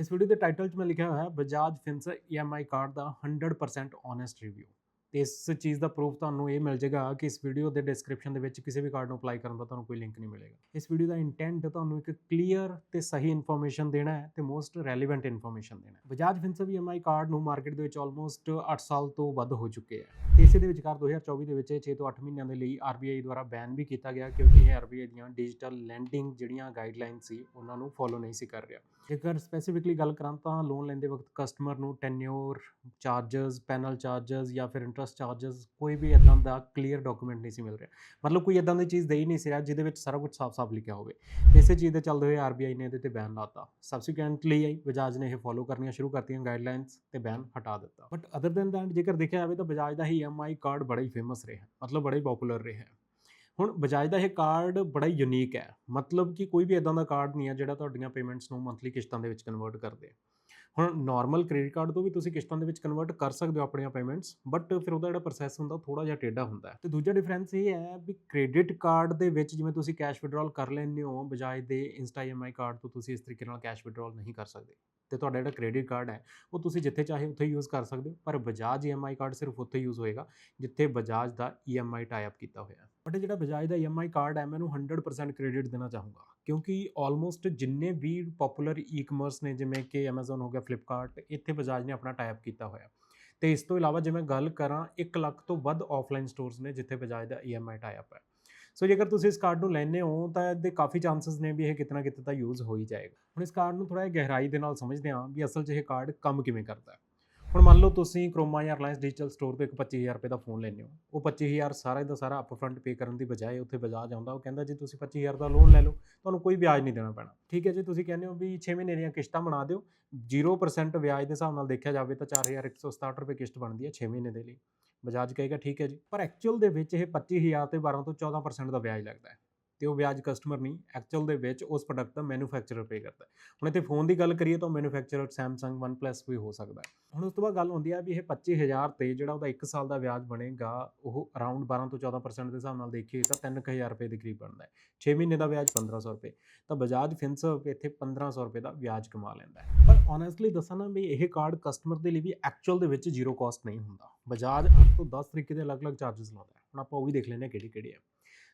ਇਸ ਵੀਡੀਓ ਦੇ ਟਾਈਟਲ 'ਚ ਮੈਂ ਲਿਖਿਆ ਹੋਇਆ ਹੈ ਬਜਾਜ ਫਿਨਸਰ EMI ਕਾਰਡ ਦਾ 100% ਓਨੈਸਟ ਰਿਵਿਊ ਤੇ ਇਸ ਚੀਜ਼ ਦਾ ਪ੍ਰੂਫ ਤੁਹਾਨੂੰ ਇਹ ਮਿਲ ਜਾਏਗਾ ਕਿ ਇਸ ਵੀਡੀਓ ਦੇ ਡਿਸਕ੍ਰਿਪਸ਼ਨ ਦੇ ਵਿੱਚ ਕਿਸੇ ਵੀ ਕਾਰਡ ਨੂੰ ਅਪਲਾਈ ਕਰਨ ਦਾ ਤੁਹਾਨੂੰ ਕੋਈ ਲਿੰਕ ਨਹੀਂ ਮਿਲੇਗਾ। ਇਸ ਵੀਡੀਓ ਦਾ ਇੰਟੈਂਟ ਤੁਹਾਨੂੰ ਇੱਕ ਕਲੀਅਰ ਤੇ ਸਹੀ ਇਨਫੋਰਮੇਸ਼ਨ ਦੇਣਾ ਹੈ ਤੇ ਮੋਸਟ ਰੈਲੇਵੈਂਟ ਇਨਫੋਰਮੇਸ਼ਨ ਦੇਣਾ ਹੈ। ਬਜਾਜ ਫਿਨਸਰ EMI ਕਾਰਡ ਨੂੰ ਮਾਰਕੀਟ ਦੇ ਵਿੱਚ ਆਲਮੋਸਟ 8 ਸਾਲ ਤੋਂ ਵੱਧ ਹੋ ਚੁੱਕੇ ਹੈ। ਤੇ ਇਸੇ ਦੇ ਵਿਚਕਾਰ 2024 ਦੇ ਵਿੱਚ 6 ਤੋਂ 8 ਮਹੀਨਿਆਂ ਦੇ ਲਈ RBI ਦੁਆਰਾ ਬੈਨ ਵੀ ਕੀਤਾ ਗਿਆ ਕਿਉਂਕਿ ਇਹ RBI ਦੀਆਂ ਡਿਜੀਟਲ ਲੈਂਡਿੰਗ ਜਿਹੜੀਆਂ ਗਾਈਡਲਾਈਨ ਸੀ, ਉਹਨਾਂ ਨੂੰ ਫੋਲੋ ਨਹੀਂ ਸੀ ਕਰ ਰਿਹਾ। ਜੇਕਰ ਸਪੈਸੀਫਿਕਲੀ ਗੱਲ ਕਰਾਂ ਤਾਂ ਲੋਨ ਲੈਂਦੇ ਵਕਤ ਕਸਟਮਰ ਨੂੰ ਟੈਨਿਓਰ ਚਾਰजेस ਪੈਨਲ ਚਾਰजेस ਜਾਂ ਫਿਰ ਇੰਟਰਸਟ ਚਾਰजेस ਕੋਈ ਵੀ ਇਦਾਂ ਦਾ ਕਲੀਅਰ ਡਾਕੂਮੈਂਟ ਨਹੀਂ ਸੀ ਮਿਲ ਰਿਹਾ। ਮਤਲਬ ਕੋਈ ਇਦਾਂ ਦੀ ਚੀਜ਼ ਦੇ ਹੀ ਨਹੀਂ ਸੀ ਰਿਹਾ ਜਿਹਦੇ ਵਿੱਚ ਸਾਰਾ ਕੁਝ ਸਾਫ਼-ਸਾਫ਼ ਲਿਖਿਆ ਹੋਵੇ। ਇਸੇ ਚੀਜ਼ ਦੇ ਚੱਲਦੇ ਹੋਏ ਆਰਬੀਆਈ ਨੇ ਇਹਦੇ ਤੇ ਬੈਨ ਲਾਤਾ ਸਬਸੀਕੁਐਂਟਲੀ ਆਈ ਬਜਾਜ ਨੇ ਇਹ ਫੋਲੋ ਕਰਨੀਆਂ ਸ਼ੁਰੂ ਕਰਤੀਆਂ ਗਾਈਡਲਾਈਨਸ ਤੇ ਬੈਨ ਹਟਾ ਦਿੱਤਾ। ਬਟ ਅਦਰ ਦੈਨ ਦੈਟ ਜੇਕਰ ਦੇਖਿਆ ਜਾਵੇ ਤਾਂ ਬਜਾਜ ਦਾ ਹੀ ਐਮਆਈ ਕਾਰਡ ਬੜਾ ਹੀ ਫੇਮਸ ਰਿਹਾ। ਮਤਲਬ ਬੜਾ ਹੀ ਪਪੂਲਰ ਰਿਹਾ। ਹੁਣ ਬਜਾਜ ਦਾ ਇਹ ਕਾਰਡ ਬੜਾ ਹੀ ਯੂਨੀਕ ਹੈ। ਮਤਲਬ ਕਿ ਕੋਈ ਵੀ ਇਦਾਂ ਦਾ ਕਾਰਡ ਨਹੀਂ ਹੈ ਜਿਹੜਾ ਤੁਹਾਡੀਆਂ ਪੇਮੈਂਟਸ ਨੂੰ ਮੰਥਲੀ ਕਿਸ਼ਤਾਂ ਦੇ ਵਿੱਚ ਕਨਵਰਟ ਕਰਦੇ ਹੁਣ ਨਾਰਮਲ ਕ੍ਰੈਡਿਟ ਕਾਰਡ ਤੋਂ ਵੀ ਤੁਸੀਂ ਕਿਸ਼ਤਾਂ ਦੇ ਵਿੱਚ ਕਨਵਰਟ ਕਰ ਸਕਦੇ ਹੋ ਆਪਣੀਆਂ ਪੇਮੈਂਟਸ ਬਟ ਫਿਰ ਉਹਦਾ ਜਿਹੜਾ ਪ੍ਰੋਸੈਸ ਹੁੰਦਾ ਉਹ ਥੋੜਾ ਜਿਹਾ ਟੇਢਾ ਹੁੰਦਾ ਹੈ। ਤੇ ਦੂਜਾ ਡਿਫਰੈਂਸ ਇਹ ਹੈ ਵੀ ਕ੍ਰੈਡਿਟ ਕਾਰਡ ਦੇ ਵਿੱਚ ਜਿਵੇਂ ਤੁਸੀਂ ਕੈਸ਼ ਵਿਡਰਾਲ ਕਰ ਲੈਂਦੇ ਹੋ ਬਜਾਏ ਦੇ ਇੰਸਟਾ EMI ਕਾਰਡ ਤੋਂ ਤੁਸੀਂ ਇਸ ਤਰੀਕੇ ਨਾਲ ਕੈਸ਼ ਵਿਡਰਾਲ ਨਹੀਂ ਕਰ ਸਕਦੇ। ਤੇ ਤੁਹਾਡਾ ਜਿਹੜਾ ਕ੍ਰੈਡਿਟ ਕਾਰਡ ਹੈ ਉਹ ਤੁਸੀਂ ਜਿੱਥੇ ਚਾਹੇ ਉੱਥੇ ਯੂਜ਼ ਕਰ ਸਕਦੇ ਹੋ, ਪਰ ਬਜਾਜ EMI ਕਾਰਡ ਸਿਰਫ ਉੱਥੇ ਯੂਜ਼ ਹੋਏਗਾ, ਜਿੱਥੇ ਬਜਾਜ ਦਾ EMI ਟਾਈ ਅਪ ਕੀਤਾ ਹੋਇਆ ਹੈ। ਬਟ ਜਿਹੜਾ ਬਜਾਜ ਦਾ EMI ਕਾਰਡ ਹੈ ਮੈਨੂੰ 100% ਕ੍ਰੈਡਿਟ ਦੇਣਾ ਚਾਹੂੰਗਾ। ਕਿਉਂਕਿ ਆਲਮੋਸਟ ਜਿੰਨੇ ਵੀ ਪਪੂਲਰ ਈ-ਕਮਰਸ ਨੇ, ਜਿਵੇਂ ਕਿ Amazon ਹੋ ਗਿਆ, Flipkart, ਇੱਥੇ ਬਜਾਜ ਨੇ ਆਪਣਾ ਟਾਈ ਕੀਤਾ ਹੋਇਆ। ਤੇ ਇਸ ਤੋਂ ਇਲਾਵਾ ਜੇ ਮੈਂ ਗੱਲ ਕਰਾਂ 1 ਲੱਖ ਤੋਂ ਵੱਧ ਆਫਲਾਈਨ ਸਟੋਰਸ ਨੇ ਜਿੱਥੇ ਬਜਾਜ ਦਾ EMI ਟਾਈ ਅਪ ਹੈ। ਸੋ ਜੇਕਰ ਤੁਸੀਂ ਇਸ ਕਾਰਡ ਨੂੰ ਲੈਣੇ ਹੋ, ਤਾਂ ਇਹਦੇ ਕਾਫੀ ਚਾਂਸਸ ਨੇ ਵੀ ਇਹ ਕਿਤਨਾ ਕਿਤੇ ਤਾਂ ਯੂਜ਼ ਹੋ ਹੀ ਜਾਏਗਾ। ਹੁਣ ਇਸ ਕਾਰਡ ਨੂੰ ਥੋੜਾ ਜਿਹਾ ਗਹਿਰਾਈ ਦੇ ਨਾਲ ਸਮਝਦੇ ਹਾਂ ਵੀ ਅਸਲ 'ਚ ਇਹ ਕਾਰਡ ਕੰਮ ਕਿਵੇਂ ਕਰਦਾ ਹੈ। ਹੁਣ ਮੰਨ ਲਓ ਤੁਸੀਂ ਕਰੋਮਾ ਜਾਂ ਰਿਲਾਇੰਸ ਡਿਜੀਟਲ ਸਟੋਰ ਤੋਂ ਇੱਕ 25000 ਰੁਪਏ ਦਾ ਫੋਨ ਲੈਂਦੇ ਹੋ। ਉਹ 25000 ਸਾਰਾ ਦਾ ਸਾਰਾ ਅਪਫਰੰਟ ਪੇ ਕਰਨ ਦੀ ਬਜਾਏ ਉੱਥੇ ਬਜਾਜ ਆਉਂਦਾ। ਉਹ ਕਹਿੰਦਾ, ਜੀ ਤੁਸੀਂ 25000 ਦਾ ਲੋਨ ਲੈ ਲਓ, ਤੁਹਾਨੂੰ ਕੋਈ ਵਿਆਜ ਨਹੀਂ ਦੇਣਾ ਪੈਣਾ। ਠੀਕ ਹੈ ਜੀ, ਤੁਸੀਂ ਕਹਿੰਦੇ ਹੋ ਵੀ 6 ਮਹੀਨੇ ਦੀਆਂ ਕਿਸ਼ਤਾਂ ਬਣਾ ਦਿਓ। 0% ਵਿਆਜ ਦੇ ਹਿਸਾਬ ਨਾਲ ਦੇਖਿਆ ਜਾਵੇ ਤਾਂ 4167 ਰੁਪਏ ਕਿਸ਼ਤ ਬਣਦੀ ਹੈ 6 ਮਹੀਨੇ ਦੇ ਲਈ। ਬਜਾਜ ਕਹੇਗਾ, ਠੀਕ ਹੈ ਜੀ। ਪਰ ਐਕਚੁਅਲ ਦੇ ਵਿੱਚ ਇਹ 25000 ਤੇ 12 ਤੋਂ 14% ਦਾ ਵਿਆਜ ਲੱਗਦਾ ਹੈ। ਤੇ ਉਹ ਵਿਆਜ ਕਸਟਮਰ ਨਹੀਂ ਐਕਚੁਅਲ ਦੇ ਵਿੱਚ ਉਸ ਪ੍ਰੋਡਕਟ ਦਾ ਮੈਨੂਫੈਕਚਰਰ ਪੇ ਕਰਦਾ ਹੁਣ ਇੱਥੇ ਫੋਨ ਦੀ ਗੱਲ ਕਰੀਏ ਤਾਂ ਮੈਨੂਫੈਕਚਰਰ Samsung OnePlus ਵੀ ਹੋ ਸਕਦਾ ਹੁਣ ਉਸ ਤੋਂ ਬਾਅਦ ਗੱਲ ਹੁੰਦੀ ਆ ਵੀ ਇਹ 25000 ਤੇ ਜਿਹੜਾ ਉਹਦਾ 1 ਸਾਲ ਦਾ ਵਿਆਜ ਬਣੇਗਾ, ਉਹ ਅਰਾਊਂਡ 12 ਤੋਂ 14% ਦੇ ਹਿਸਾਬ ਨਾਲ ਦੇਖੀਏ ਤਾਂ 3000 ਰੁਪਏ ਦੇ ਕਰੀਬ ਬਣਦਾ ਹੈ। 6 ਮਹੀਨੇ ਦਾ ਵਿਆਜ 1500 ਰੁਪਏ, ਤਾਂ ਬਜਾਜ ਫਿਨਸਰਵ ਇੱਥੇ 1500 ਰੁਪਏ ਦਾ ਵਿਆਜ ਕਮਾ ਲੈਂਦਾ ਹੈ। ਪਰ ਓਨੈਸਟਲੀ ਦੱਸਾਂ ਨਾ ਵੀ ਇਹ ਕਾਰਡ ਕਸਟਮਰ ਦੇ ਲਈ ਵੀ ਐਕਚੁਅਲ ਦੇ ਵਿੱਚ ਜ਼ੀਰੋ ਕਾਸਟ ਨਹੀਂ ਹੁੰਦਾ। ਬਜਾਜ 8 ਤੋਂ 10 ਤਰੀਕੇ ਦੇ ਅਲੱਗ-ਅਲੱਗ ਚਾਰजेस ਲਾਉਂਦਾ ਹੈ। ਹੁਣ ਆਪਾਂ ਉਹ ਵੀ ਦੇਖ ਲੈਂਦੇ ਹਾਂ ਕਿਹੜੇ ਕਿਹੜੇ ਆ।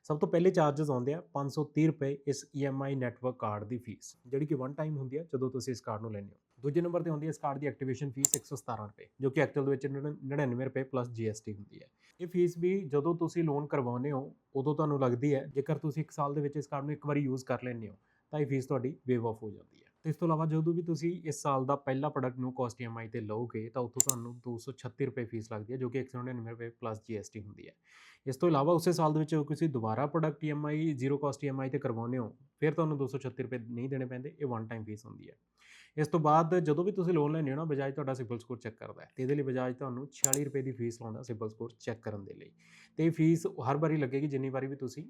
ਸਭ ਤੋਂ ਪਹਿਲੇ ਚਾਰजेस ਆਉਂਦੇ ਆ 530 ਰੁਪਏ ਇਸ EMI ਨੈਟਵਰਕ ਕਾਰਡ ਦੀ ਫੀਸ ਜਿਹੜੀ ਕਿ ਵਨ ਟਾਈਮ ਹੁੰਦੀ ਹੈ ਜਦੋਂ ਤੁਸੀਂ ਇਸ ਕਾਰਡ ਨੂੰ ਲੈਂਦੇ ਹੋ। ਦੂਜੇ ਨੰਬਰ ਤੇ ਹੁੰਦੀ ਹੈ ਇਸ ਕਾਰਡ ਦੀ ਐਕਟੀਵੇਸ਼ਨ ਫੀਸ 117 ਰੁਪਏ, ਜੋ ਕਿ ਐਕਚੁਅਲ ਦੇ ਵਿੱਚ 99 ਰੁਪਏ ਪਲੱਸ GST ਹੁੰਦੀ ਹੈ ਇਹ ਫੀਸ ਵੀ ਜਦੋਂ ਤੁਸੀਂ ਲੋਨ ਕਰਵਾਉਂਦੇ ਹੋ, ਉਦੋਂ ਤੁਹਾਨੂੰ ਲੱਗਦੀ ਹੈ, ਜੇਕਰ ਤੁਸੀਂ 1 ਸਾਲ ਦੇ ਵਿੱਚ ਇਸ ਕਾਰਡ ਨੂੰ ਇੱਕ ਵਾਰੀ ਯੂਜ਼ ਕਰ ਲੈਂਦੇ ਹੋ, ਤਾਂ ਇਹ ਫੀਸ ਤੁਹਾਡੀ ਵੇਵ ਆਫ ਹੋ ਜਾਂਦੀ ਹੈ। ਇਸ ਤੋਂ ਇਲਾਵਾ ਜਦੋਂ ਵੀ ਤੁਸੀਂ ਇਸ ਸਾਲ ਦਾ ਪਹਿਲਾ ਪ੍ਰੋਡਕਟ ਨੂੰ ਕਾਸਟ EMI ਤੇ ਲਓਗੇ, ਤਾਂ ਉੱਥੋਂ ਤੁਹਾਨੂੰ 236 ਰੁਪਏ ਫੀਸ ਲੱਗਦੀ ਹੈ, ਜੋ ਕਿ 199 ਰੁਪਏ ਪਲੱਸ GST ਹੁੰਦੀ ਹੈ। ਇਸ ਤੋਂ ਇਲਾਵਾ ਉਸੇ ਸਾਲ ਦੇ ਵਿੱਚ ਤੁਸੀਂ ਦੁਬਾਰਾ product EMI zero cost EMI ਤੇ ਕਰਵਾਉਂਦੇ ਹੋ, ਫਿਰ ਤੁਹਾਨੂੰ 236 ਰੁਪਏ ਨਹੀਂ ਦੇਣੇ ਪੈਂਦੇ, ਇਹ ਵਨ ਟਾਈਮ ਫੀਸ ਹੁੰਦੀ ਹੈ। ਇਸ ਤੋਂ ਬਾਅਦ ਜਦੋਂ ਵੀ ਤੁਸੀਂ ਲੋਨ ਲੈਂਦੇ ਹੋ ਨਾ, ਬਜਾਜ ਤੁਹਾਡਾ ਸਿਬਲ ਸਕੋਰ ਚੈੱਕ ਕਰਦਾ ਹੈ ਤੇ ਇਹਦੇ ਲਈ ਬਜਾਜ ਤੁਹਾਨੂੰ 46 ਰੁਪਏ ਦੀ ਫੀਸ ਲਾਉਂਦਾ ਸਿਬਲ ਸਕੋਰ ਚੈੱਕ ਕਰਨ ਦੇ ਲਈ। ਤੇ ਇਹ ਫੀਸ ਹਰ ਵਾਰੀ ਲੱਗੇਗੀ ਜਿੰਨੀ ਵਾਰੀ ਵੀ ਤੁਸੀਂ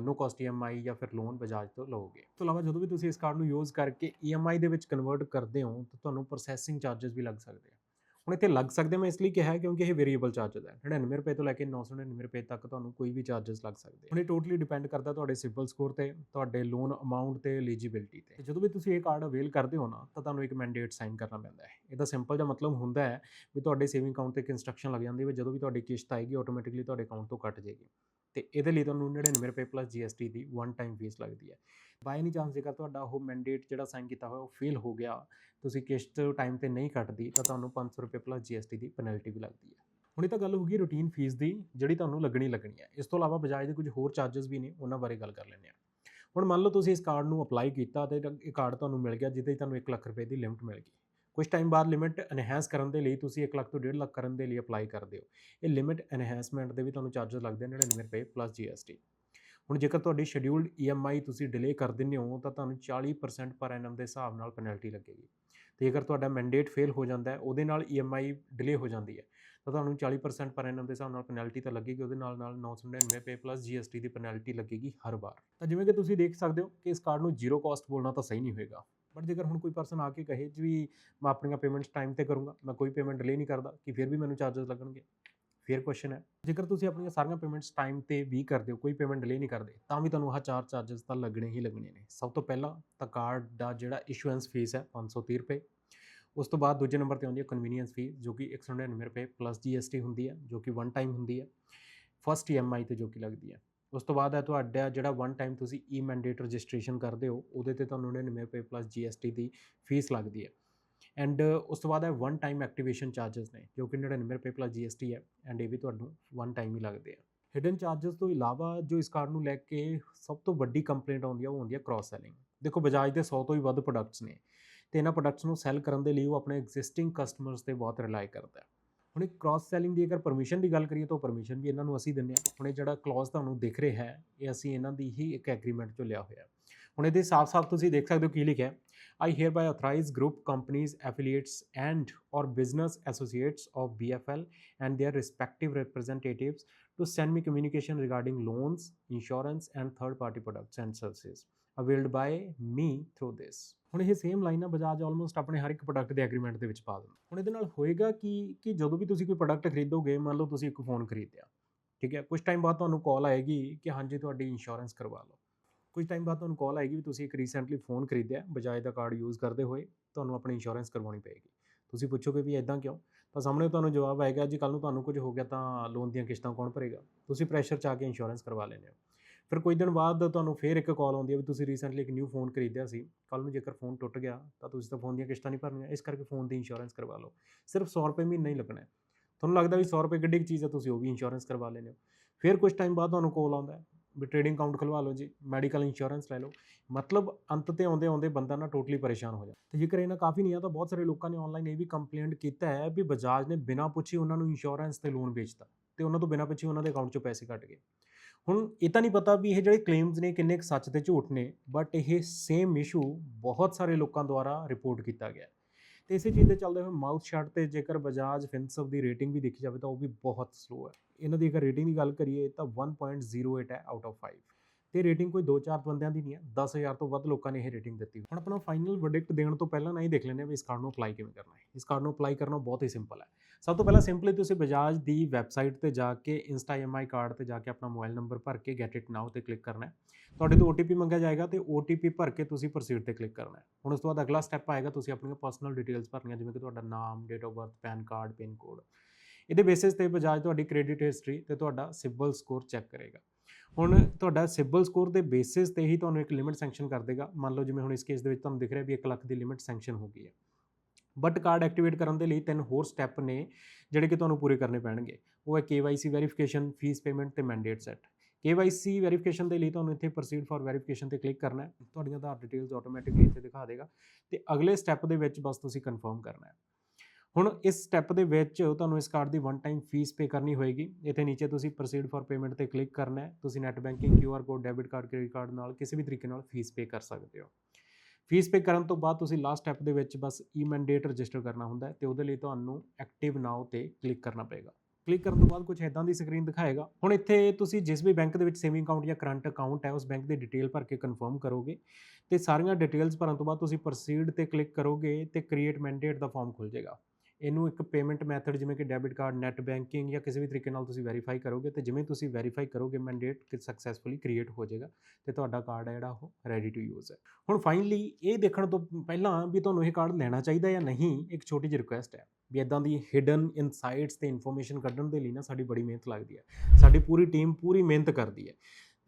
ਨੋ ਕਾਸਟ EMI ਜਾਂ ਫਿਰ ਲੋਨ ਬਜਾਜ ਤੋਂ ਲਓਗੇ। ਇਸ ਤੋਂ ਇਲਾਵਾ ਜਦੋਂ ਵੀ ਤੁਸੀਂ ਇਸ ਕਾਰਡ ਨੂੰ ਯੂਜ਼ ਕਰਕੇ EMI ਦੇ ਵਿੱਚ ਕਨਵਰਟ ਕਰਦੇ ਹੋ, ਤਾਂ ਤੁਹਾਨੂੰ ਪ੍ਰੋਸੈਸਿੰਗ ਚਾਰजेस ਵੀ ਲੱਗ ਸਕਦੇ ਆ। ਹੁਣ ਇੱਥੇ ਲੱਗ ਸਕਦੇ ਮੈਂ ਇਸ ਲਈ ਕਿਹਾ ਕਿਉਂਕਿ ਇਹ ਵੇਰੀਏਬਲ ਚਾਰजेस ਹੈ। 99 ਰੁਪਏ ਤੋਂ ਲੈ ਕੇ 999 ਰੁਪਏ ਤੱਕ ਤੁਹਾਨੂੰ ਕੋਈ ਵੀ ਚਾਰजेस ਲੱਗ ਸਕਦੇ ਹੁਣ ਇਹ ਟੋਟਲੀ ਡਿਪੈਂਡ ਕਰਦਾ ਤੁਹਾਡੇ ਸਿਵਲ ਸਕੋਰ ਤੇ, ਤੁਹਾਡੇ ਲੋਨ ਅਮਾਉਂਟ ਤੇ ਐਲੀਜੀਬਿਲਟੀ ਤੇ। ਜਦੋਂ ਵੀ ਤੁਸੀਂ ਇਹ ਕਾਰਡ ਅਵੇਲ ਕਰਦੇ ਹੋ ਨਾ, ਤਾਂ ਤੁਹਾਨੂੰ ਇੱਕ ਮੈਂਡੇਟ ਸਾਈਨ ਕਰਨਾ ਪੈਂਦਾ ਹੈ। ਇਹਦਾ ਸਿੰਪਲ ਜਿਹਾ ਮਤਲਬ ਹੁੰਦਾ ਹੈ ਵੀ ਤੁਹਾਡੇ ਸੇਵਿੰਗ ਅਕਾਊਂਟ ਤੇ ਇੱਕ ਲੱਗ ਜਾਂਦੀ ਹੈ ਜਦੋਂ ਵੀ ਤੁਹਾਡੀ ਕਿਸ਼ਤ ਆਏਗੀ ਆਟੋਮੈਟਿਕਲੀ ਤੁਹਾਡੇ ਅਕਾਊਂਟ ਤੋਂ ਕੱਟ ਜਾਏਗੀ। ਤੇ ਇਹਦੇ ਲਈ ਤੁਹਾਨੂੰ 99 ਰੁਪਏ ਪਲੱਸ GST ਦੀ ਵਨ ਟਾਈਮ ਫੀਸ ਲੱਗਦੀ ਹੈ। ਬਾਈ ਨਹੀਂ ਚਾਂਸ ਜੇਕਰ ਤੁਹਾਡਾ ਉਹ ਮੈਂਡੇਟ ਜਿਹੜਾ ਸਾਈਨ ਕੀਤਾ ਹੋਇਆ ਉਹ ਫੇਲ ਹੋ ਗਿਆ, ਤੁਸੀਂ ਕਿਸ਼ਤ ਟਾਈਮ ਤੇ ਨਹੀਂ ਕੱਟਦੀ, ਤਾਂ ਤੁਹਾਨੂੰ 500 ਰੁਪਏ ਪਲੱਸ ਜੀਐਸਟੀ ਦੀ ਪੈਨਲਟੀ ਵੀ ਲੱਗਦੀ ਹੈ। ਹੁਣ ਇਹ ਤਾਂ ਗੱਲ ਹੋ ਗਈ ਰੂਟੀਨ ਫੀਸ ਦੀ, ਜਿਹੜੀ ਤੁਹਾਨੂੰ ਲੱਗਣੀ ਲੱਗਣੀ ਹੈ। ਇਸ ਤੋਂ ਇਲਾਵਾ ਬਜਾਜ ਦੇ ਕੁਝ ਹੋਰ ਚਾਰजेस ਵੀ ਨੇ, ਉਹਨਾਂ ਬਾਰੇ ਗੱਲ ਕਰ ਲੈਂਦੇ ਹਾਂ। ਹੁਣ ਮੰਨ ਲਓ ਤੁਸੀਂ ਇਸ ਕਾਰਡ ਨੂੰ ਅਪਲਾਈ ਕੀਤਾ ਤੇ ਇਹ ਕਾਰਡ ਤੁਹਾਨੂੰ ਮਿਲ ਗਿਆ ਜਿੱਦੇ ਤੁਹਾਨੂੰ 1 ਲੱਖ ਰੁਪਏ ਦੀ ਲਿਮਟ ਮਿਲ ਗਈ। ਕੁਝ ਟਾਈਮ ਬਾਅਦ ਲਿਮਿਟ ਐਨਹਾਂਸ ਕਰਨ ਦੇ ਲਈ ਤੁਸੀਂ 1 ਲੱਖ ਤੋਂ 1.5 ਲੱਖ ਕਰਨ ਦੇ ਲਈ ਅਪਲਾਈ ਕਰਦੇ ਹੋ। ਇਹ ਲਿਮਿਟ ਐਨਹਾਂਸਮੈਂਟ ਦੇ ਵੀ ਤੁਹਾਨੂੰ ਚਾਰजेस ਲੱਗਦੇ ਨੇ 99 ਰੁਪਏ ਪਲੱਸ ਜੀਐਸਟੀ ਹੁਣ ਜੇਕਰ ਤੁਹਾਡੀ ਸ਼ਡਿਊਲਡ EMI ਤੁਸੀਂ ਡਿਲੇ ਕਰ ਦਿੰਦੇ ਹੋ, ਤਾਂ ਤੁਹਾਨੂੰ 40% ਪਰ ਐਨਮ ਦੇ ਹਿਸਾਬ ਨਾਲ ਪੈਨਲਟੀ ਲੱਗੇਗੀ। ਤੇ ਜੇਕਰ ਤੁਹਾਡਾ ਮੈਂਡੇਟ ਫੇਲ ਹੋ ਜਾਂਦਾ ਹੈ, ਉਹਦੇ ਨਾਲ EMI ਡਿਲੇ ਹੋ ਜਾਂਦੀ ਹੈ, ਤਾਂ ਤੁਹਾਨੂੰ 40% ਪਰ ਐਨਮ ਦੇ ਹਿਸਾਬ ਨਾਲ ਪੈਨਲਟੀ ਤਾਂ ਲੱਗੇਗੀ, ਉਹਦੇ ਨਾਲ ਨਾਲ 999 ਪੇ ਪਲੱਸ GST ਦੀ ਪੈਨਲਟੀ ਲੱਗੇਗੀ ਹਰ ਵਾਰ। ਤਾਂ ਜਿਵੇਂ ਕਿ ਤੁਸੀਂ ਦੇਖ ਸਕਦੇ ਹੋ ਕਿ ਇਸ ਕਾਰਡ ਨੂੰ ਜ਼ੀਰੋ ਕਾਸਟ ਬੋਲਣਾ ਤਾਂ ਸਹੀ ਨਹੀਂ ਹੋਏਗਾ। ਬਟ ਜੇਕਰ ਹੁਣ ਕੋਈ ਪਰਸਨ ਆ ਕੇ ਕਹੇ ਜੀ ਵੀ ਮੈਂ ਆਪਣੀਆਂ ਪੇਮੈਂਟਸ ਟਾਈਮ ਤੇ ਕਰੂੰਗਾ, ਮੈਂ ਕੋਈ ਪੇਮੈਂਟ ਡਿਲੇ ਨਹੀਂ ਕਰਦਾ, ਕਿ ਫਿਰ ਵੀ ਮੈਨੂੰ ਚਾਰजेस ਲੱਗਣਗੇ। ਫਿਰ ਕੁਐਸਚਨ ਹੈ। ਜੇਕਰ ਤੁਸੀਂ ਆਪਣੀਆਂ ਸਾਰੀਆਂ ਪੇਮੈਂਟਸ ਟਾਈਮ ਤੇ ਵੀ ਕਰਦੇ ਹੋ, ਕੋਈ ਪੇਮੈਂਟ ਡਿਲੇ ਨਹੀਂ ਕਰਦੇ, ਤਾਂ ਵੀ ਤੁਹਾਨੂੰ ਆਹ ਚਾਰ ਚਾਰजेस ਤਾਂ ਲੱਗਣੇ ਹੀ ਲੱਗਣੇ ਨੇ। ਸਭ ਤੋਂ ਪਹਿਲਾਂ ਤਾਂ ਕਾਰਡ ਦਾ ਜਿਹੜਾ ਇਸ਼ੂਐਂਸ ਫੀਸ ਹੈ 530 ਰੁਪਏ। ਉਸ ਤੋਂ ਬਾਅਦ ਦੂਜੇ ਨੰਬਰ ਤੇ ਆਉਂਦੀ ਹੈ ਕਨਵੀਨੀਅੰਸ ਫੀਸ ਜੋ ਕਿ 199 ਰੁਪਏ ਪਲੱਸ GST ਹੁੰਦੀ ਹੈ, ਜੋ ਕਿ ਵਨ ਟਾਈਮ ਹੁੰਦੀ ਹੈ। ਫਸਟ EMI ਤੇ ਜੋ ਕਿ ਲੱਗਦੀ ਹੈ। ਉਸ ਤੋਂ ਬਾਅਦ ਹੈ ਤੁਹਾਡਾ ਜਿਹੜਾ ਵਨ ਟਾਈਮ ਤੁਸੀਂ ਈ ਮੈਂਡੇਟ ਰਜਿਸਟ੍ਰੇਸ਼ਨ ਕਰਦੇ ਹੋ, ਉਹਦੇ ਤੇ ਤੁਹਾਨੂੰ 99 ਰੁਪਏ ਪਲੱਸ GST ਦੀ ਫੀਸ ਲੱਗਦੀ ਹੈ। ਐਂਡ uh, ਉਸ ਤੋਂ ਬਾਅਦ ਹੈ ਵਨ ਟਾਈਮ ਐਕਟੀਵੇਸ਼ਨ ਚਾਰजेस ਨੇ, ਜੋ ਕਿ 99 ਰੁਪਏ ਪਲੱਸ ਜੀਐਸਟੀ ਹੈ ਐਂਡ ਇਹ ਵੀ ਤੁਹਾਨੂੰ ਵਨ ਟਾਈਮ ਹੀ ਲੱਗਦੇ ਆ। ਹਿਡਨ ਚਾਰजेस ਤੋਂ ਇਲਾਵਾ ਜੋ ਇਸ ਕਾਰਡ ਨੂੰ ਲੈ ਕੇ ਸਭ ਤੋਂ ਵੱਡੀ ਕੰਪਲੇਂਟ ਆਉਂਦੀ ਆ, ਉਹ ਹੁੰਦੀ ਆ ਕ੍ਰਾਸ ਸੈਲਿੰਗ ਦੇਖੋ, ਬਜਾਜ ਦੇ 100 ਤੋਂ ਹੀ ਵੱਧ ਪ੍ਰੋਡਕਟਸ ਨੇ, ਤੇ ਇਹਨਾਂ ਪ੍ਰੋਡਕਟਸ ਨੂੰ ਸੈਲ ਕਰਨ ਦੇ ਲਈ ਉਹ ਆਪਣੇ ਐਗਜ਼ਿਸਟਿੰਗ ਕਸਟਮਰਸ ਤੇ ਬਹੁਤ ਰਿਲਾਈ ਕਰਦਾ ਹੈ। ਹੁਣ ਇਹ ਕ੍ਰਾਸ ਸੈਲਿੰਗ ਦੀ ਅਗਰ ਪਰਮਿਸ਼ਨ ਦੀ ਗੱਲ ਕਰੀਏ ਤਾਂ ਪਰਮਿਸ਼ਨ ਵੀ ਇਹਨਾਂ ਨੂੰ ਅਸੀਂ ਦਿੰਨੇ ਆ ਹੁਣ ਇਹ ਜਿਹੜਾ ਕਲੌਜ਼ ਤੁਹਾਨੂੰ ਦਿਖ ਰਿਹਾ ਹੈ, ਇਹ ਅਸੀਂ ਇਹਨਾਂ ਦੀ ਹੀ ਇੱਕ ਐਗਰੀਮੈਂਟ ਚੋਂ ਲਿਆ ਹੋਇਆ ਹੈ। ਹੁਣ ਇਹਦੇ ਸਾਫ਼-ਸਾਫ਼ ਤੁਸੀਂ ਦੇਖ ਸਕਦੇ ਹੋ ਕੀ ਲਿਖਿਆ ਹੈ I hereby authorize group companies, affiliates, and or business associates of BFL and their respective representatives to send me communication regarding loans, insurance, and third-party products and services availed by me through this. ਹੁਣ ਇਹ same line ਆ Bajaj almost ਆਪਣੇ ਹਰ ਇੱਕ product ਦੇ agreement ਦੇ ਵਿੱਚ ਪਾ ਦਿੰਦਾ ਹੁਣ ਇਹਦੇ ਨਾਲ ਹੋਏਗਾ ਕਿ ਕਿ ਜਦੋਂ ਵੀ ਤੁਸੀਂ ਕੋਈ ਪ੍ਰੋਡਕਟ ਖਰੀਦੋਗੇ ਮੰਨ ਲਓ ਤੁਸੀਂ ਇੱਕ ਫੋਨ ਖਰੀਦਿਆ ਠੀਕ ਹੈ ਕੁਝ ਟਾਈਮ ਬਾਅਦ ਤੁਹਾਨੂੰ ਕਾਲ ਆਏਗੀ ਕਿ ਹਾਂਜੀ ਤੁਹਾਡੀ ਇੰਸ਼ੋਰੈਂਸ ਕਰਵਾ ਲਓ ਕੁਝ ਟਾਈਮ ਬਾਅਦ ਤੁਹਾਨੂੰ ਕਾਲ ਆਏਗੀ ਵੀ ਤੁਸੀਂ ਇੱਕ ਰੀਸੈਂਟਲੀ ਫੋਨ ਖਰੀਦਿਆ ਬਜਾਏ ਦਾ ਕਾਰਡ ਯੂਜ਼ ਕਰਦੇ ਹੋਏ, ਤੁਹਾਨੂੰ ਆਪਣੀ ਇੰਸ਼ੋਰੈਂਸ ਕਰਵਾਉਣੀ ਪਏਗੀ। ਤੁਸੀਂ ਪੁੱਛੋਗੇ ਵੀ ਇਦਾਂ ਕਿਉਂ? ਤਾਂ ਸਾਹਮਣੇ ਤੁਹਾਨੂੰ ਜਵਾਬ ਆਏਗਾ, ਜੀ ਕੱਲ ਨੂੰ ਤੁਹਾਨੂੰ ਕੁਝ ਹੋ ਗਿਆ ਤਾਂ ਲੋਨ ਦੀਆਂ ਕਿਸ਼ਤਾਂ ਕੌਣ ਭਰੇਗਾ? ਤੁਸੀਂ ਪ੍ਰੈਸ਼ਰ ਚ ਆ ਕੇ ਇੰਸ਼ੋਰੈਂਸ ਕਰਵਾ ਲੈਂਦੇ ਹੋ। ਫਿਰ ਕੁਝ ਦਿਨ ਬਾਅਦ ਤੁਹਾਨੂੰ ਫੇਰ ਇੱਕ ਕਾਲ ਆਉਂਦੀ ਹੈ ਵੀ ਤੁਸੀਂ ਰੀਸੈਂਟਲੀ ਇੱਕ ਨਿਊ ਫੋਨ ਖਰੀਦਿਆ ਸੀ। ਕੱਲ ਨੂੰ ਜੇਕਰ ਫੋਨ ਟੁੱਟ ਗਿਆ, ਤਾਂ ਤੁਸੀਂ ਤਾਂ ਫੋਨ ਦੀਆਂ ਕਿਸ਼ਤਾਂ ਨਹੀਂ ਭਰਨੀਆਂ। ਇਸ ਕਰਕੇ ਫੋਨ ਦੀ ਇੰਸ਼ੋਰੈਂਸ ਕਰਵਾ ਲਓ। ਸਿਰਫ 100 ਰੁਪਏ ਮਹੀਨਾ ਹੀ ਲੱਗਣਾ ਹੈ। ਤੁਹਾਨੂੰ ਲੱਗਦਾ ਵੀ 100 ਰੁਪਏ ਗੱਡੀ ਕੁ ਚੀਜ਼ ਹੈ, ਤੁਸੀਂ ਉਹ ਵੀ ਇੰਸ਼ੋਰੈਂਸ ਕਰਵਾ ਲੈਂਦੇ ਹੋ। ਫਿਰ ਕੁਝ ਟਾਈਮ ਬਾਅਦ ਤੁਹਾਨੂੰ ਕਾਲ ਆਉਂਦਾ ਵੀ ਟ੍ਰੇਡਿੰਗ ਅਕਾਊਂਟ ਖੁਲਵਾ ਲਓ ਜੀ ਮੈਡੀਕਲ ਇੰਸ਼ੋਰੈਂਸ ਲੈ ਲਓ। ਮਤਲਬ ਅੰਤ ਤੇ ਆਉਂਦੇ ਆਉਂਦੇ ਬੰਦਾ ਨਾ ਟੋਟਲੀ ਪਰੇਸ਼ਾਨ ਹੋ ਜਾਂਦਾ। ਤੇ ਜੇਕਰ ਇਹਨਾਂ ਕਾਫੀ ਨਹੀਂ ਆ, ਤਾਂ ਬਹੁਤ ਸਾਰੇ ਲੋਕਾਂ ਨੇ ਆਨਲਾਈਨ ਇਹ ਵੀ ਕੰਪਲੇਂਟ ਕੀਤਾ ਹੈ ਵੀ ਬਜਾਜ ਨੇ ਬਿਨਾਂ ਪੁੱਛੇ ਉਹਨਾਂ ਨੂੰ ਇੰਸ਼ੋਰੈਂਸ ਤੇ ਲੋਨ ਵੇਚਤਾ ਤੇ ਉਹਨਾਂ ਤੋਂ ਬਿਨਾਂ ਪੁੱਛੇ ਉਹਨਾਂ ਦੇ ਅਕਾਊਂਟ 'ਚੋਂ ਪੈਸੇ ਕੱਟ ਗਏ। ਹੁਣ ਇਹ ਤਾਂ ਨਹੀਂ ਪਤਾ ਵੀ ਇਹ ਜਿਹੜੇ ਕਲੇਮਸ ਨੇ ਕਿੰਨੇ ਕੁ ਸੱਚ ਤੇ ਝੂਠ ਨੇ ਬਟ ਇਹ ਸੇਮ ਇਸ਼ੂ ਬਹੁਤ ਸਾਰੇ ਲੋਕਾਂ ਦੁਆਰਾ ਰਿਪੋਰਟ ਕੀਤਾ ਗਿਆ। ਤੇ ਇਸੇ ਚੀਜ਼ ਦੇ ਚੱਲਦੇ ਹੋਏ ਮਾਊਥ ਸ਼ਾਟ ਤੇ ਜੇਕਰ ਬਜਾਜ ਫਿਨਸਵ ਦੀ ਰੇਟਿੰਗ ਵੀ ਦੇਖੀ ਜਾਵੇ ਤਾਂ ਉਹ ਵੀ ਬਹੁਤ ਸਲੋ ਹੈ। ਇਹਨਾਂ ਦੀ ਅਗਰ ਰੇਟਿੰਗ ਦੀ ਗੱਲ ਕਰੀਏ ਤਾਂ 1.08 ਹੈ ਆਊਟ ਆਫ 5 ਤੇ ਰੇਟਿੰਗ ਕੋਈ 2-4 ਬੰਦਿਆਂ ਦੀ ਨਹੀਂ ਹੈ 10000 ਤੋਂ ਵੱਧ ਲੋਕਾਂ ਨੇ ਇਹ ਰੇਟਿੰਗ ਦਿੱਤੀ ਹੁਣ ਆਪਣਾ ਫਾਈਨਲ ਵਰਡਿਕਟ ਦੇਣ ਤੋਂ ਪਹਿਲਾਂ ਨਾ ਹੀ ਦੇਖ ਲੈਂਦੇ ਹਾਂ ਵੀ ਇਸ ਕਾਰਡ ਨੂੰ ਅਪਲਾਈ ਕਿਵੇਂ ਕਰਨਾ ਹੈ। ਇਸ ਕਾਰਡ ਨੂੰ ਅਪਲਾਈ ਕਰਨਾ ਬਹੁਤ ਹੀ ਸਿੰਪਲ ਹੈ। ਸਭ ਤੋਂ ਪਹਿਲਾਂ ਸਿੰਪਲੀ ਤੁਸੀਂ ਬਜਾਜ ਦੀ ਵੈਬਸਾਈਟ ਤੇ ਜਾ ਕੇ ਇੰਸਟਾ ਐਮਆਈ ਕਾਰਡ ਤੇ ਜਾ ਕੇ ਆਪਣਾ ਮੋਬਾਈਲ ਨੰਬਰ ਭਰ ਕੇ ਗੈਟ ਇਟ ਨਾਓ ਤੇ ਕਲਿੱਕ ਕਰਨਾ ਹੈ। ਤੁਹਾਡੇ ਤੋਂ OTP ਮੰਗਿਆ ਜਾਏਗਾ ਤੇ OTP ਭਰ ਕੇ ਤੁਸੀਂ ਪ੍ਰੋਸੀਡ ਤੇ ਕਲਿੱਕ ਕਰਨਾ ਹੈ। ਹੁਣ ਉਸ ਤੋਂ ਬਾਅਦ ਅਗਲਾ ਸਟੈਪ ਆਏਗਾ, ਤੁਸੀਂ ਆਪਣੀਆਂ ਪਰਸਨਲ ਡਿਟੇਲਸ ਭਰਨੀਆਂ, ਜਿਵੇਂ ਕਿ ਤੁਹਾਡਾ ਨਾਮ date of birth PAN card pin code ਇਹਦੇ ਬੇਸਿਸ ਤੇ ਬਜਾਜ ਤੁਹਾਡੀ ਕ੍ਰੈਡਿਟ ਹਿਸਟਰੀ ਤੇ ਤੁਹਾਡਾ ਸਿਬਲ ਸਕੋਰ ਚੈੱਕ ਕਰੇਗਾ। ਹੁਣ ਤੁਹਾਡਾ ਸਿਬਲ ਸਕੋਰ ਦੇ ਬੇਸਿਸ ਤੇ ਹੀ ਤੁਹਾਨੂੰ ਇੱਕ ਲਿਮਿਟ ਸੈਂਕਸ਼ਨ ਕਰ ਦੇਗਾ। ਮੰਨ ਲਓ ਜਿਵੇਂ ਹੁਣ ਇਸ ਕੇਸ ਦੇ ਵਿੱਚ ਤੁਹਾਨੂੰ ਦਿਖ ਰਿਹਾ ਵੀ 1 ਲੱਖ ਦੀ ਲਿਮਿਟ ਸੈਂਕਸ਼ਨ ਹੋ ਗਈ ਹੈ। ਬਟ ਕਾਰਡ ਐਕਟੀਵੇਟ ਕਰਨ ਦੇ ਲਈ ਤਿੰਨ ਹੋਰ ਸਟੈਪ ਨੇ, ਜਿਹੜੇ ਕਿ ਤੁਹਾਨੂੰ ਪੂਰੇ ਕਰਨੇ ਪੈਣਗੇ। ਉਹ ਹੈ KYC ਵੈਰੀਫਿਕੇਸ਼ਨ ਫੀਸ ਪੇਮੈਂਟ ਤੇ ਮੈਂਡੇਟ ਸੈਟ KYC ਵੈਰੀਫਿਕੇਸ਼ਨ ਦੇ ਲਈ ਤੁਹਾਨੂੰ ਇੱਥੇ ਪ੍ਰੋਸੀਡ ਫॉर ਵੈਰੀਫਿਕੇਸ਼ਨ ਤੇ ਕਲਿੱਕ ਕਰਨਾ ਹੈ। ਤੁਹਾਡੀਆਂ ਆਧਾਰ ਡਿਟੇਲਸ ਆਟੋਮੈਟਿਕਲੀ ਇੱਥੇ ਦਿਖਾ ਦੇਗਾ। ਤੇ ਅਗਲੇ ਸਟੈਪ ਦੇ ਵਿੱਚ ਬਸ ਤੁਸੀਂ ਕਨਫਰਮ ਕਰਨਾ ਹੈ। ਹੁਣ ਇਸ ਸਟੈਪ ਦੇ ਵਿੱਚ ਤੁਹਾਨੂੰ ਇਸ ਕਾਰਡ ਦੀ ਵਨ ਟਾਈਮ ਫੀਸ ਪੇ ਕਰਨੀ ਹੋਏਗੀ। ਇੱਥੇ ਨੀਚੇ ਤੁਸੀਂ ਪ੍ਰੋਸੀਡ ਫॉर ਪੇਮੈਂਟ ਤੇ ਕਲਿੱਕ ਕਰਨਾ ਹੈ। ਤੁਸੀਂ net banking QR code debit card credit card ਨਾਲ ਕਿਸੇ ਵੀ ਤਰੀਕੇ ਨਾਲ ਫੀਸ ਪੇ ਕਰ ਸਕਦੇ ਹੋ। ਫੀਸ ਪੇ ਕਰਨ ਤੋਂ ਬਾਅਦ ਤੁਸੀਂ ਲਾਸਟ ਸਟੈਪ ਦੇ ਵਿੱਚ ਬਸ ਈ ਮੈਂਡੇਟ ਰਜਿਸਟਰ ਕਰਨਾ ਹੁੰਦਾ ਹੈ ਤੇ ਉਹਦੇ ਲਈ ਤੁਹਾਨੂੰ ਐਕਟਿਵ ਨਾਓ ਤੇ ਕਲਿੱਕ ਕਰਨਾ ਪਏਗਾ। ਕਲਿੱਕ ਕਰਨ ਤੋਂ ਬਾਅਦ ਕੁਝ ਇਦਾਂ ਦੀ ਸਕਰੀਨ ਦਿਖਾਏਗਾ। ਹੁਣ ਇੱਥੇ ਤੁਸੀਂ ਜਿਸ ਵੀ ਬੈਂਕ ਦੇ ਵਿੱਚ ਸੇਵਿੰਗ ਅਕਾਊਂਟ ਜਾਂ ਕਰੰਟ ਅਕਾਊਂਟ ਹੈ, ਉਸ ਬੈਂਕ ਦੀ ਡਿਟੇਲ ਭਰ ਕੇ ਕਨਫਰਮ ਕਰੋਗੇ ਤੇ ਸਾਰੀਆਂ ਡਿਟੇਲਸ ਭਰਨ ਤੋਂ ਬਾਅਦ ਤੁਸੀਂ ਪ੍ਰੋਸੀਡ ਤੇ ਕਲਿੱਕ ਕਰੋਗੇ ਤੇ ਕ੍ਰੀਏਟ ਮੈਂਡੇਟ ਦਾ ਫਾਰਮ ਖੁੱਲ ਜਾਏਗਾ। ਇਹਨੂੰ ਇੱਕ ਪੇਮੈਂਟ ਮੈਥਡ ਜਿਵੇਂ ਕਿ ਡੈਬਿਟ ਕਾਰਡ ਨੈਟ ਬੈਂਕਿੰਗ ਜਾਂ ਕਿਸੇ ਵੀ ਤਰੀਕੇ ਨਾਲ ਤੁਸੀਂ ਵੈਰੀਫਾਈ ਕਰੋਗੇ ਤੇ ਜਿਵੇਂ ਤੁਸੀਂ ਵੈਰੀਫਾਈ ਕਰੋਗੇ ਮੈਂਡੇਟ ਕਿ ਸਕਸੈਸਫੁਲੀ ਕ੍ਰੀਏਟ ਹੋ ਜਾਏਗਾ ਤੇ ਤੁਹਾਡਾ ਕਾਰਡ ਹੈ ਜਿਹੜਾ ਉਹ ਰੈਡੀ ਟੂ ਯੂਜ਼ ਹੈ। ਹੁਣ ਫਾਈਨਲੀ ਇਹ ਦੇਖਣ ਤੋਂ ਪਹਿਲਾਂ ਵੀ ਤੁਹਾਨੂੰ ਇਹ ਕਾਰਡ ਲੈਣਾ ਚਾਹੀਦਾ ਜਾਂ ਨਹੀਂ, ਇੱਕ ਛੋਟੀ ਜਿਹੀ ਰਿਕੁਐਸਟ ਹੈ ਵੀ ਇਦਾਂ ਦੀ ਹਿਡਨ ਇਨਸਾਈਟਸ ਤੇ ਇਨਫੋਰਮੇਸ਼ਨ ਕੱਢਣ ਦੇ ਲਈ ਨਾ ਸਾਡੀ ਬੜੀ ਮਿਹਨਤ ਲੱਗਦੀ ਹੈ, ਸਾਡੀ ਪੂਰੀ ਟੀਮ ਪੂਰੀ ਮਿਹਨਤ ਕਰਦੀ ਹੈ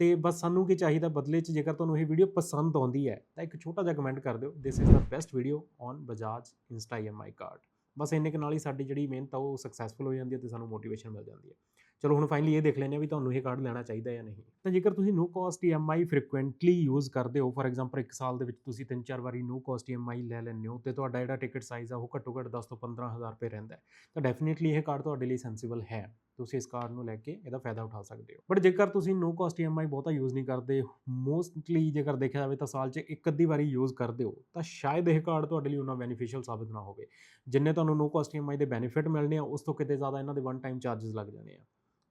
ਤੇ ਬਸ ਸਾਨੂੰ ਕੀ ਚਾਹੀਦਾ ਬਦਲੇ 'ਚ ਜੇਕਰ ਤੁਹਾਨੂੰ ਇਹ ਵੀਡੀਓ ਪਸੰਦ ਆਉਂਦੀ ਹੈ ਤਾਂ ਇੱਕ ਛੋਟਾ ਜਿਹਾ ਕਮੈਂਟ ਕਰ ਦਿਓ this is the best video on Bajaj Insta EMI card ਬਸ ਇੰਨੇ ਕੁ ਨਾਲ ਹੀ ਸਾਡੀ ਜਿਹੜੀ ਮਿਹਨਤ ਆ ਉਹ ਸਕਸੈਸਫੁਲ ਹੋ ਜਾਂਦੀ ਹੈ ਤੇ ਸਾਨੂੰ ਮੋਟੀਵੇਸ਼ਨ ਮਿਲ ਜਾਂਦੀ ਹੈ। ਚਲੋ ਹੁਣ ਫਾਈਨਲੀ ਇਹ ਦੇਖ ਲੈਂਦੇ ਆ ਵੀ ਤੁਹਾਨੂੰ ਇਹ ਕਾਰਡ ਲੈਣਾ ਚਾਹੀਦਾ ਜਾਂ ਨਹੀਂ। ਤਾਂ ਜੇਕਰ ਤੁਸੀਂ no cost EMI frequently use ਕਰਦੇ ਹੋ ਫੋਰ ਐਗਜ਼ਾਮਪਲ ਇੱਕ ਸਾਲ ਦੇ ਵਿੱਚ ਤੁਸੀਂ ਤਿੰਨ ਚਾਰ ਵਾਰੀ ਨੋ ਕਾਸਟ EMI ਲੈ ਲੈਂਦੇ ਹੋ ਤੇ ਤੁਹਾਡਾ ਜਿਹੜਾ ਟਿਕਟ ਸਾਈਜ਼ ਆ ਉਹ ਘੱਟੋ ਘੱਟ 10 ਤੋਂ 15000 ਰੁਪਏ ਰਹਿੰਦਾ ਤਾਂ ਡੈਫੀਨਿਟਲੀ ਇਹ ਕਾਰਡ ਤੁਹਾਡੇ ਲਈ ਸੈਂਸੀਬਲ ਹੈ। ਤੁਸੀਂ ਇਸ ਕਾਰਡ ਨੂੰ ਲੈ ਕੇ ਇਹਦਾ ਫਾਇਦਾ ਉਠਾ ਸਕਦੇ ਹੋ। ਬਟ ਜੇਕਰ ਤੁਸੀਂ ਨੋ ਕਾਸਟ EMI ਬਹੁਤਾ ਯੂਜ਼ ਨਹੀਂ ਕਰਦੇ ਮੋਸਟਲੀ ਜੇਕਰ ਦੇਖਿਆ ਜਾਵੇ ਤਾਂ ਸਾਲ 'ਚ ਇੱਕ ਅੱਧੀ ਵਾਰੀ ਯੂਜ਼ ਕਰਦੇ ਹੋ, ਤਾਂ ਸ਼ਾਇਦ ਇਹ ਕਾਰਡ ਤੁਹਾਡੇ ਲਈ ਉਹਨਾਂ ਬੈਨੀਫੀਸ਼ੀਅਲ ਸਾਬਿਤ ਨਾ ਹੋਵੇ। ਜਿੰਨੇ ਤੁਹਾਨੂੰ ਨੋ ਕਾਸਟ EMI ਦੇ ਬੈਨੀਫਿਟ ਮਿਲਣੇ ਆ, ਉਸ ਤੋਂ ਕਿਤੇ ਜ਼ਿਆਦਾ ਇਹਨਾਂ ਦੇ ਵਨ ਟਾਈਮ ਚਾਰजेस ਲੱਗ ਜਾਣੇ ਆ।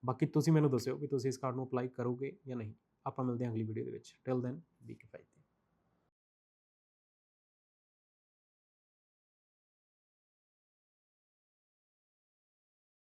ਬਾਕੀ ਤੁਸੀਂ ਮੈਨੂੰ ਦੱਸਿਓ ਵੀ ਤੁਸੀਂ ਇਸ ਕਾਰਡ ਨੂੰ ਅਪਲਾਈ ਕਰੋਗੇ ਜਾਂ ਨਹੀਂ। ਆਪਾਂ ਮਿਲਦੇ ਹਾਂ ਅਗਲੀ ਵੀਡੀਓ ਦੇ ਵਿੱਚ। ਟਿਲ ਦੈਨ ਬੀ ਕਿਫਾਇਤੀ